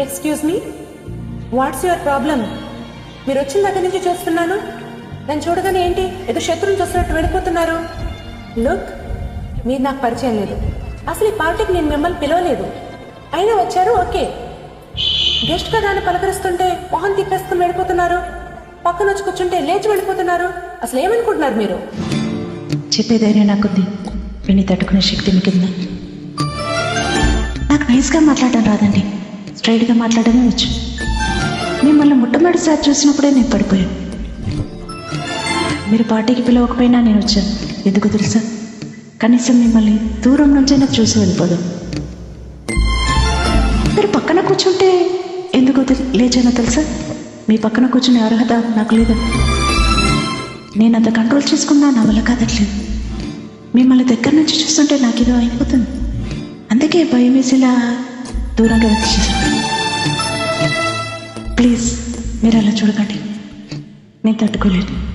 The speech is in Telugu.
Excuse me what's your problem మీరు వచ్చిన దగ్గర నుంచి చూస్తున్నాను. నన్ను చూడగానే ఏంటి? ఏదో శత్రువుని చూస్తున్నట్టు వెళ్ళిపోతున్నారు. లుక్ మీరు నాకు పరిచయం లేదు. అసలు ఈ పార్టీకి నేను మిమ్మల్ని పిలవలేదు. అయినా వచ్చారు? ఓకే. గెస్ట్ కదా పలకరిస్తుంటే మొహం తిప్పేసుకుని వెళ్ళిపోతున్నారు. పక్కన వచ్చి కూర్చుంటే లేచి వెళ్ళిపోతున్నారు. అసలు ఏమనుకుంటున్నారు మీరు? చెప్పే ధైర్యం నాకుంది విని తట్టుకునే శక్తి మీకుందా. నాకు నైస్గా మాట్లాడడం రాదండి. స్ట్రైట్గా మాట్లాడమే వచ్చు. మిమ్మల్ని మొట్టమొదటిసారి చూసినప్పుడే నేను పడిపోయాను. మీరు పార్టీకి పిలవకపోయినా నేను వచ్చాను. ఎందుకు తెలుసా? కనీసం మిమ్మల్ని దూరం నుంచైనా చూసి వెళ్ళిపోదాం. మీరు పక్కన కూర్చుంటే ఎందుకు లేచైనా లేచానో తెలుసా? మీ పక్కన కూర్చునే అర్హత నాకు లేదు? నేను అంత కంట్రోల్ చేసుకున్నా నా వల్ల కాదట్లేదు. మిమ్మల్ని దగ్గర నుంచి చూస్తుంటే నాకు ఏదో అయిపోతుంది. అందుకే భయం వేసేలా దూరంగా వచ్చేసాను ప్లీజ్ మీరు అలా చూడకండి. నేను తట్టుకోలేదు.